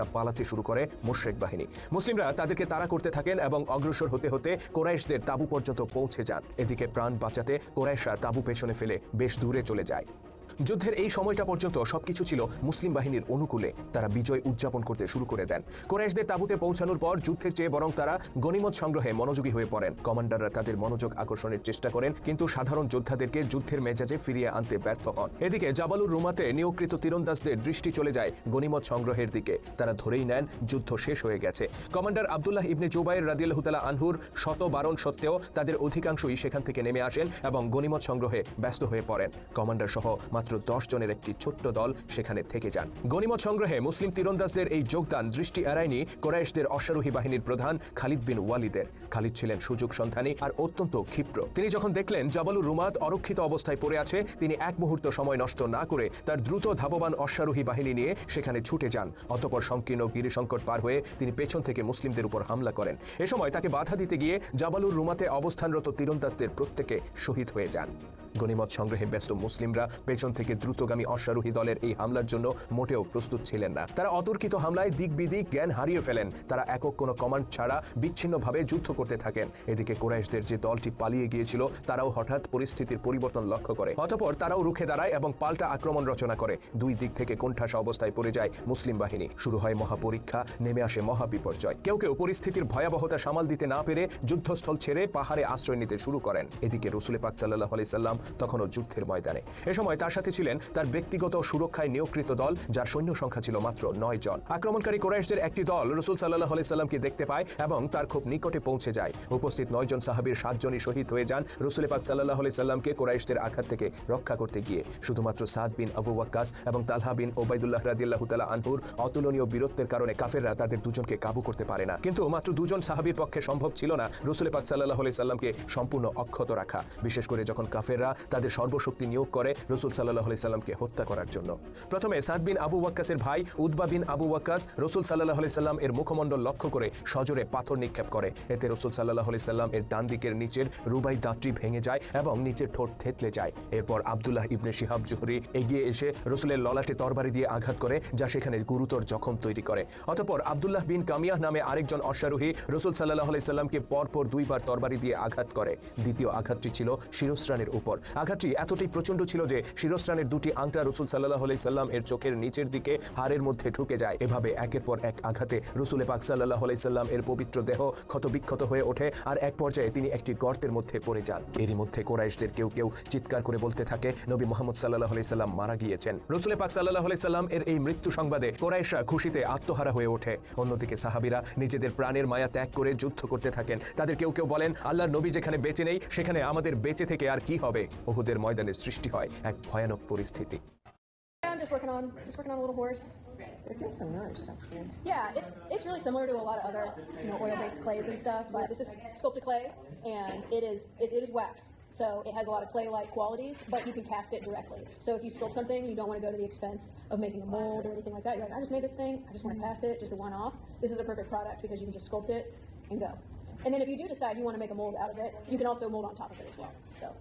তা পালাতে শুরু করে মুশরেক বাহিনী। মুসলিমরা তাদেরকে তাড়া করতে থাকেন এবং অগ্রসর হতে হতে কোরাইশদের তাবু পর্যন্ত পৌঁছে যান। এদিকে প্রাণ বাঁচাতে কোরাইশরা তাবু পেছনে ফেলে বেশ দূরে চলে যায়। যুদ্ধের এই সময়টা পর্যন্ত সবকিছু ছিল মুসলিম বাহিনীর অনুকূলে। তারা বিজয় উদযাপন করতে শুরু করে দেন। কোরাইশদের তাঁবুতে পৌঁছানোর পর যুদ্ধের চেয়ে বরং তারা গনিমত সংগ্রহে মনোযোগী হয়ে পড়েন। কমান্ডাররা তাদের মনোযোগ আকর্ষণের চেষ্টা করেন, কিন্তু সাধারণ যোদ্ধাদেরকে যুদ্ধের মেজাজে ফিরিয়ে আনতে ব্যর্থ হন। এদিকে জাবালুর রুমাতে নিয়োগকৃত তীরন্দাজদের দৃষ্টি চলে যায় গনিমত সংগ্রহের দিকে। তারা ধরেই নেন, যুদ্ধ শেষ হয়ে গেছে। কমান্ডার আবদুল্লাহ ইবনে জুবাইর রাদিয়াল্লাহুতালা আনহুর শত বারণ সত্ত্বেও তাদের অধিকাংশই সেখান থেকে নেমে আসেন এবং গনিমত সংগ্রহে ব্যস্ত হয়ে পড়েন। কমান্ডার সহ মাত্র দশ জনের একটি ছোট্ট দল সেখানে থেকে যান। গনিমত সংগ্রহে মুসলিম তীরন্দাজদের এই যোগদান দৃষ্টি এড়ায়নি কোরাইশদের অশ্বারোহী বাহিনীর প্রধান খালিদ বিন ওয়ালিদের। খালিদ ছিলেন সুযোগ সন্ধানী আর অত্যন্ত ক্ষিপ্র। তিনি যখন দেখলেন জাবালুর রুমাত অরক্ষিত অবস্থায় পড়ে আছে, তিনি এক মুহূর্ত সময় নষ্ট না করে তার দ্রুত ধাবমান অশ্বারোহী বাহিনী নিয়ে সেখানে ছুটে যান। অতপর সংকীর্ণ গিরিসংকট পার হয়ে তিনি পেছন থেকে মুসলিমদের উপর হামলা করেন। এ সময় তাকে বাধা দিতে গিয়ে জাবালুর রুমাতে অবস্থানরত তীরন্দাজদের প্রত্যেকে শহীদ হয়ে যান। গনিমত সংগ্রহে ব্যস্ত মুসলিমরা পেছন থেকে দ্রুতগামী অশ্বারোহী দলের এই হামলার জন্য মোটেও প্রস্তুত ছিলেন না। তারা অতর্কিত হামলায় দিক বিদিক জ্ঞান হারিয়ে ফেলেন। তারা একক কোনো কমান্ড ছাড়া বিচ্ছিন্নভাবে যুদ্ধ করতে থাকেন। এদিকে কোরাইশদের যে দলটি পালিয়ে গিয়েছিল, তারাও হঠাৎ পরিস্থিতির পরিবর্তন লক্ষ্য করে। অতপর তারাও রুখে দাঁড়ায় এবং পাল্টা আক্রমণ রচনা করে। দুই দিক থেকে কোণঠাসা অবস্থায় পড়ে যায় মুসলিম বাহিনী। শুরু হয় মহাপরীক্ষা, নেমে আসে মহাবিপর্যয়। কেউ কেউ পরিস্থিতির ভয়াবহতা সামাল দিতে না পেরে যুদ্ধস্থল ছেড়ে পাহাড়ে আশ্রয় নিতে শুরু করেন। এদিকে রসুল পাক সাল্লাহ আলাইসাল্লাম তখনও যুদ্ধের ময়দানে। এ সময় তার সাথে ছিলেন তার ব্যক্তিগত সুরক্ষায় নিয়োগকৃত দল, যার সৈন্য সংখ্যা ছিল মাত্র নয় জন। আক্রমণকারী কোরাইশদের একটি দল রসুল সাল্লাহ আলাইসাল্লামকে দেখতে পায় এবং তার খুব নিকটে পৌঁছে যায়। উপস্থিত নয় জন সাহাবীর সাতজনই শহীদ হয়ে যান রসুল পাক সাল্লাহ আলাইসাল্লামকে কোরাইশদের আঘাত থেকে রক্ষা করতে গিয়ে। শুধুমাত্র সাদ বিন আবু ওয়াক্কাস এবং তালহা বিন ওবায়দুল্লাহ রাদিয়াল্লাহু তাআলা আনহুর অতুলনীয় বীরত্বের কারণে কাফেররা তাদের দুজনকে কাবু করতে পারে না। কিন্তু মাত্র দুজন সাহাবীর পক্ষে সম্ভব ছিল না রসুল পাক সাল্লাহ আলাইসাল্লামকে সম্পূর্ণ অক্ষত রাখা। বিশেষ করে যখন কাফেররা তাদের সর্বশক্তি নিয়োগ করে রসুল সাল্লাহ আলাইসাল্লামকে হত্যা করার জন্য। প্রথমে সাদ বিন আবু ওয়াক্কাসের ভাই উদ্বা বিন আবু ওয়াক্কাস রসুল সাল্লাহ আলাইসাল্লাম এর মুখমণ্ডল লক্ষ্য করে সজোরে পাথর নিক্ষেপ করে। এতে রসুল সাল্লাহ আলাইসাল্লাম এর ডান দিকের নিচের রুবাই দাঁতটি ভেঙে যায় এবং নিচের ঠোঁট থেতলে যায়। এরপর আবদুল্লাহ ইবনে শিহাব জুহরি এগিয়ে এসে রসুলের ললাটে তরবারি দিয়ে আঘাত করে, যা সেখানে গুরুতর জখম তৈরি করে। অতপর আবদুল্লাহ বিন কামিয়াহ নামে আরেকজন অশ্বারোহী রসুল সাল্লাহ আলাইসাল্লামকে পরপর দুইবার তরবারি দিয়ে আঘাত করে। দ্বিতীয় আঘাতটি ছিল শিরস্ত্রাণের উপর। আঘাতটি এতটাই প্রচণ্ড ছিল যে শিরস্ত্রাণের দুটি আংটা রসুল সাল্লাহ আলাইসাল্লাম এর চোখের নিচের দিকে হাড়ের মধ্যে ঢুকে যায়। এভাবে একের পর এক আঘাতে রসুল পাক সাল্লাহ আলাইসাল্লাম এর পবিত্র দেহ ক্ষতবিক্ষত হয়ে ওঠে আর এক পর্যায়ে তিনি একটি গর্তের মধ্যে পড়ে যান। এরই মধ্যে কোরাইশদের কেউ কেউ চিৎকার করে বলতে থাকে, নবী মোহাম্মদ সাল্লাহ আলাইসাল্লাম মারা গিয়েছেন। রসুল পাক সাল্লাহ আলাইসাল্লাম এর এই মৃত্যু সংবাদে কোরাইশরা খুশিতে আত্মহারা হয়ে ওঠে। অন্যদিকে সাহাবিরা নিজেদের প্রাণের মায়া ত্যাগ করে যুদ্ধ করতে থাকেন। তাদের কেউ কেউ বলেন, আল্লাহর নবী যেখানে বেঁচে নেই, সেখানে আমাদের বেঁচে থেকে আর কি হবে? ওহুদের ময়দানের সৃষ্টি হয় এক ভয়ানক পরিস্থিতি I'm just working on just working on a little horse. It feels pretty nice, actually. Yeah, it's it's really similar to a lot of other you know oil-based clays and stuff, but this is sculpted clay and it is it, it is wax. So it has a lot of clay-like qualities, but you can cast it directly. So if you sculpt something, you don't want to go to the expense of making a mold or anything like that. You're like, I just made this thing, I just want to cast it, just a one-off. This is a perfect product because you can just sculpt it and go. And then if you do decide you want to make a mold out of it, you can also mold on top of it as well. So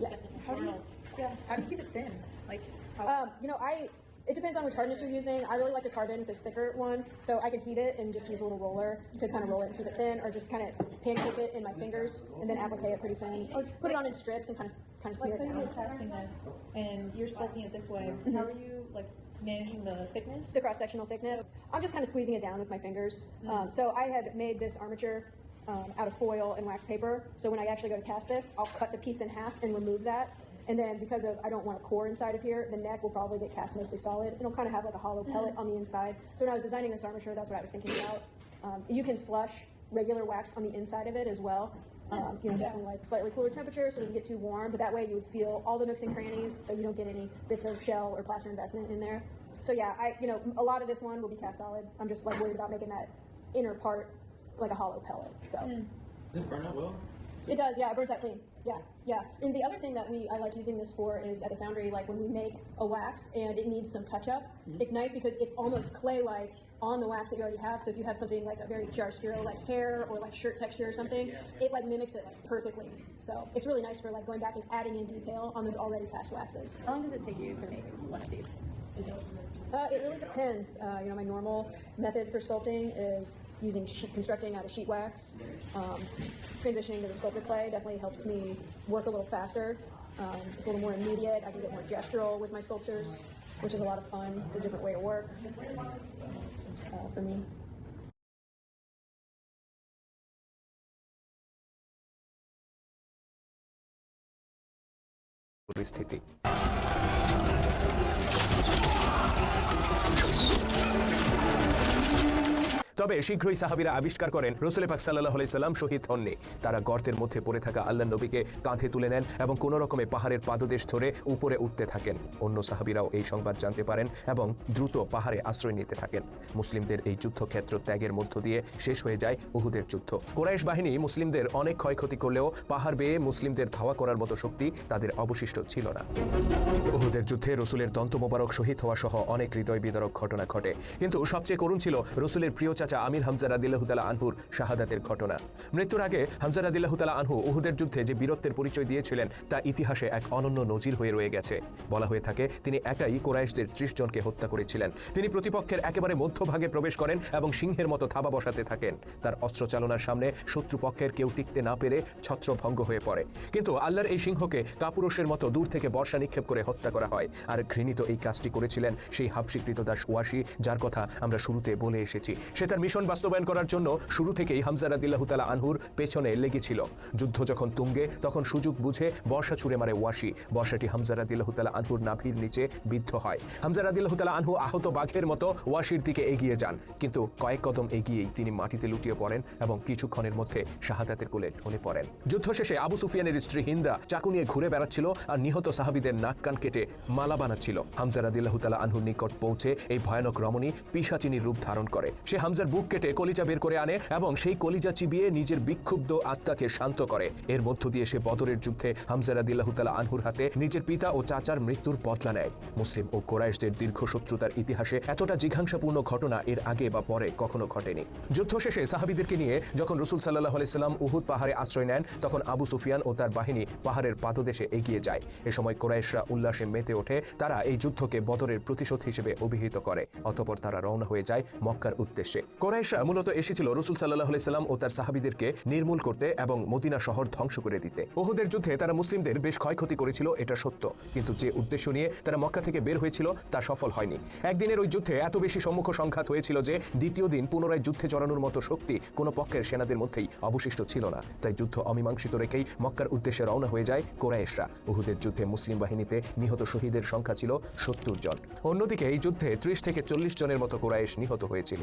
yeah. How do you, yeah, how do you keep it thin? Like, how, Um, you know, I it depends on which hardness you're using. I really like to the carbon, this thicker one, so I can heat it and just use a little roller to kind of roll it and keep it thin, or just kind of pancake it in my fingers and then applique it pretty thin. Or put it on in strips and kind of kind of smear like, smear say it you're down. casting this and you're sculpting it this way. How are you, like, managing the thickness? The cross sectional thickness. I'm just kind of squeezing it down with my fingers. Um, so I had made this armature. Um, out of foil and wax paper. So when I actually go to cast this, I'll cut the piece in half and remove that. And then because of I don't want a core inside of here, the neck will probably get cast mostly solid. It'll kind of have like a hollow pellet on the inside. So when I was designing this armature, that's what I was thinking about. Um, you can slush regular wax on the inside of it as well. Um, you know, definitely like slightly cooler temperature so it doesn't get too warm. But that way you would seal all the nooks and crannies so you don't get any bits of shell or plaster investment in there. So yeah, I you know a lot of this one will be cast solid. I'm just like worried about making that inner part like a hollow pellet. So. Hmm. Does this burn out well? It does, yeah. It burns out clean. Yeah, yeah. And the other thing that we I like using this for is at the foundry, like when we make a wax and it needs some touch up. Mm-hmm. It's nice because it's almost clay-like on the wax that you already have. So if you have something like a very chiaroscuro, like hair or like shirt texture or something, it like mimics it like perfectly. So it's really nice for like going back and adding in detail on those already cast waxes. How long does it take you to make one of these? Uh, it really depends. Uh, you know, my normal method for sculpting is using sheet, constructing out of sheet wax. Um, transitioning to the sculpted clay definitely helps me work a little faster. Um, it's a little more immediate. I can get more gestural with my sculptures, which is a lot of fun. It's a different way to work uh, for me. পরিস্থিতি Let's go. তবে শীঘ্রই সাহাবিরা আবিষ্কার করেন রসুল পাক সাল্লাহ সাল্লাম শহীদ হননি। তারা গর্তের মধ্যে পড়ে থাকা আল্লাহ নবীকে কাঁধে তুলে নেন এবং কোনো রকমে পাহাড়ের পাদদেশ ধরে উপরে উঠতে থাকেন। অন্য সাহাবিরাও এই সংবাদ জানতে পারেন এবং দ্রুত পাহাড়ে আশ্রয় নিতে থাকেন। মুসলিমদের এই যুদ্ধক্ষেত্র ত্যাগের মধ্য দিয়ে শেষ হয়ে যায় উহুদের যুদ্ধ। কোরাইশ বাহিনী মুসলিমদের অনেক ক্ষয়ক্ষতি করলেও পাহাড় বেয়ে মুসলিমদের ধাওয়া করার মতো শক্তি তাদের অবশিষ্ট ছিল না। উহুদের যুদ্ধে রসুলের দন্ত মোবারক শহীদ হওয়া সহ অনেক হৃদয় বিদারক ঘটনা ঘটে। কিন্তু সবচেয়ে করুণ ছিল রসুলের প্রিয় চাচা আমির হামজা রাদিল্লাহুতালা আনহুর শাহাদাতের ঘটনা। মৃত্যুর আগে হামজা রাদিল্লাহুতালা আনহু উহুদের যুদ্ধে যে বীরত্বের পরিচয় দিয়েছিলেন, তা ইতিহাসে এক অনন্য নজির হয়ে রয়ে গেছে। বলা হয়ে থাকে, তিনি একাই কোরাইশদের ত্রিশ জনকে হত্যা করেছিলেন। তিনি প্রতিপক্ষের একেবারে মধ্যভাগে প্রবেশ করেন এবং সিংহের মতো থাবা বসাতে থাকেন। তার অস্ত্র চালনার সামনে শত্রুপক্ষের কেউ টিকতে না পেরে ছত্রভঙ্গ হয়ে পড়ে। কিন্তু আল্লাহর এই সিংহকে কাপুরুষের মতো দূর থেকে বর্ষা নিক্ষেপ করে হত্যা করা হয়। আর ঘৃণিত এই কাজটি করেছিলেন সেই হাবশিকৃত দাস ওয়াসি, যার কথা আমরা শুরুতে বলে এসেছি। সে তার মিশন বাস্তবায়ন করার জন্য শুরু থেকেই হামজা রাদিল্লাহ তালা আনহুর পেছনে লেগেছিল। যুদ্ধ যখন তুঙ্গে, তখন সুযোগ বুঝে বর্ষা ছুড়ে মারে ওয়াসি। বর্ষাটি হামজা রাদিল্লাহ তালা আনহুর নাভির নিচে বিদ্ধ হয়। হামজা রাদিল্লাহ তালা আনহু আহত বাঘের মতো ওয়াসির দিকে এগিয়ে যান। কিন্তু কয়েক কদম এগিয়েই তিনি মাটিতে লুটিয়ে পড়েন এবং কিছুক্ষণের মধ্যে শাহাদাতের কোলে ঢলে পড়েন। যুদ্ধ শেষে আবু সুফিয়ানের স্ত্রী হিন্দা চাকু নিয়ে ঘুরে বেড়াচ্ছিল আর নিহত সাহাবিদের নাক কান কেটে মালা বানাচ্ছিল। হামজা রাদিল্লাহ তালা আনহুর নিকট পৌঁছে এই ভয়ানক রমণী পিসাচিনীর রূপ ধারণ করে। সে হামজার বুক কেটে কলিজা বের করে আনে এবং সেই কলিজা চিবিয়ে নিজের বিক্ষুব্ধ আত্মাকে শান্ত করে। এর মধ্য দিয়ে সে বদরের যুদ্ধে হামজা রাদিল্লাহ তালা আনহুর হাতে নিজের পিতা ও চাচার মৃত্যুর বদলা নেয়। মুসলিম ও কোরাইশদের দীর্ঘ শত্রুতার ইতিহাসে এতটা জিঘাংসাপূর্ণ ঘটনা এর আগে বা পরে কখনো ঘটেনি। যুদ্ধ শেষে সাহাবিদেরকে নিয়ে যখন রসুল সাল্লাহ আলাইসাল্লাম উহুদ পাহাড়ে আশ্রয় নেন, তখন আবু সুফিয়ান ও তার বাহিনী পাহাড়ের পাদদেশে এগিয়ে যায়। এ সময় কোরাইশরা উল্লাসে মেতে ওঠে। তারা এই যুদ্ধকে বদরের প্রতিশোধ হিসেবে অভিহিত করে। অতপর তারা রওনা হয়ে যায় মক্কার উদ্দেশ্যে। কোরাইশরা মূলত এসেছিল রসুল সাল্লাহ সাল্লাম ও তার সাহাবিদেরকে নির্মূল করতে এবং মদিনা শহর ধ্বংস করে দিতে। ওহুদের যুদ্ধে তারা মুসলিমদের বেশ ক্ষয়ক্ষতি করেছিল, এটা সত্য। কিন্তু যে উদ্দেশ্য নিয়ে তারা মক্কা থেকে বের হয়েছিল, তা সফল হয়নি। একদিনের ওই যুদ্ধে এত বেশি সম্মুখ সংঘাত হয়েছিল যে দ্বিতীয় দিন পুনরায় যুদ্ধে জড়ানোর মতো শক্তি কোনো পক্ষের সেনাদের মধ্যেই অবশিষ্ট ছিল না। তাই যুদ্ধ অমীমাংসিত রেখেই মক্কার উদ্দেশ্যে রওনা হয়ে যায় কোরাইশরা। উহুদের যুদ্ধে মুসলিম বাহিনীতে নিহত শহীদের সংখ্যা ছিল সত্তর জন। অন্যদিকে এই যুদ্ধে ত্রিশ থেকে চল্লিশ জনের মতো কোরাইশ নিহত হয়েছিল।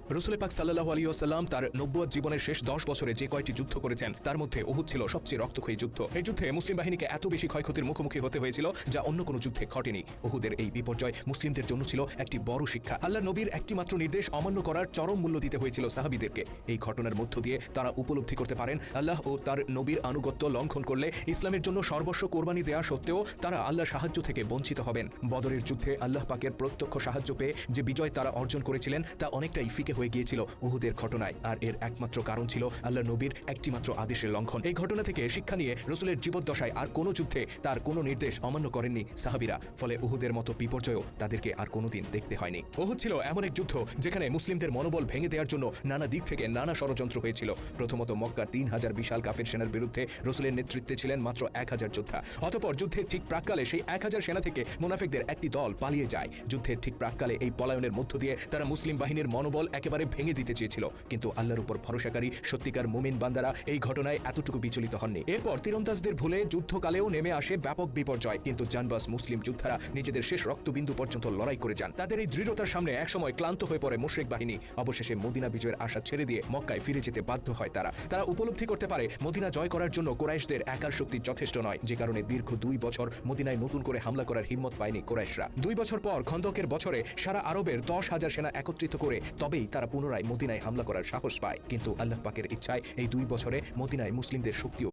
রসুল পাক সাল্লাহ আলী আসাল্লাম তার নব্বই জীবনের শেষ দশ বছরে যে কয়টি যুদ্ধ করেছেন, তার মধ্যে ওহুদ ছিল সবচেয়ে রক্তক্ষয়ী যুদ্ধ। এই যুদ্ধে মুসলিম বাহিনীকে এত বেশি ক্ষয়ক্ষতির মুখোমুখি হতে হয়েছিল যা অন্য কোনো যুদ্ধে ঘটেনি। ওহুদের এই বিপর্যয় মুসলিমদের জন্য ছিল একটি বড় শিক্ষা। আল্লাহ নবীর একটি মাত্র নির্দেশ অমান্য করার চরম মূল্য দিতে হয়েছিল সাহাবিদেরকে। এই ঘটনার মধ্য দিয়ে তারা উপলব্ধি করতে পারেন, আল্লাহ ও তার নবীর আনুগত্য লঙ্ঘন করলে ইসলামের জন্য সর্বস্ব কোরবানি দেওয়া সত্ত্বেও তারা আল্লাহ সাহায্য থেকে বঞ্চিত হবেন। বদরের যুদ্ধে আল্লাহ পাকের প্রত্যক্ষ সাহায্য পেয়ে যে বিজয় তারা অর্জন করেছিলেন, তা অনেকটাই ফিকে হয়ে গিয়েছিল উহুদের ঘটনায়। আর এর একমাত্র কারণ ছিল আল্লাহ নবীর একটিমাত্র আদেশের লঙ্ঘন। এই ঘটনা থেকে শিক্ষা নিয়ে রসুলের জীবদ্দশায় আর কোনো যুদ্ধে তার কোনো নির্দেশ অমান্য করেননি সাহাবিরা। ফলে উহুদের মতো বিপর্যয়ও তাদেরকে আর কোনোদিন দেখতে হয়নি। উহুদ ছিল এমন এক যুদ্ধ যেখানে মুসলিমদের মনোবল ভেঙে দেওয়ার জন্য নানা দিক থেকে নানা ষড়যন্ত্র হয়েছিল। প্রথমত মক্কার তিন হাজার বিশাল কাফের সেনার বিরুদ্ধে রসুলের নেতৃত্বে ছিলেন মাত্র এক হাজার যোদ্ধা। অতপর যুদ্ধের ঠিক প্রাককালে সেই এক হাজার সেনা থেকে মুনাফিকদের একটি দল পালিয়ে যায়। যুদ্ধের ঠিক প্রাককালে এই পলায়নের মধ্য দিয়ে তারা মুসলিম বাহিনীর মনোবল একেবারে ভেঙে দিতে চেয়েছিল। কিন্তু আল্লাহর উপর ভরসাকারী সত্যিকার মুমিন বান্দারা এই ঘটনায় এতটুকু বিচলিত হননি। এরপর তীরন্দাজদের ভুলে যুদ্ধকালেও নেমে আসে ব্যাপক বিপর্যয়। কিন্তু জানবাস মুসলিম যোদ্ধারা নিজেদের শেষ রক্তবিন্দু পর্যন্ত লড়াই করে যান। তাদের এই দৃঢ়তার সামনে একসময় ক্লান্ত হয়ে পড়ে মুশরিক বাহিনী। অবশেষে মদিনা বিজয়ের আশা ছেড়ে দিয়ে মক্কায় ফিরে যেতে বাধ্য হয় তারা। তারা উপলব্ধি করতে পারে, মদিনা জয় করার জন্য কোরাইশদের একার শক্তি যথেষ্ট নয়। যে কারণে দীর্ঘ দুই বছর মদিনায় নতুন করে হামলা করার হিম্মত পায়নি কোরাইশরা। দুই বছর পর খন্দকের বছরে সারা আরবের দশ হাজার সেনা একত্রিত করে তবেই তারা পুনরায় মদিনায় হামলা করার সাহস পায়। কিন্তু আল্লাহ পাকের ইচ্ছায় এই দুই বছরে মদিনায় মুসলিমদের শক্তিও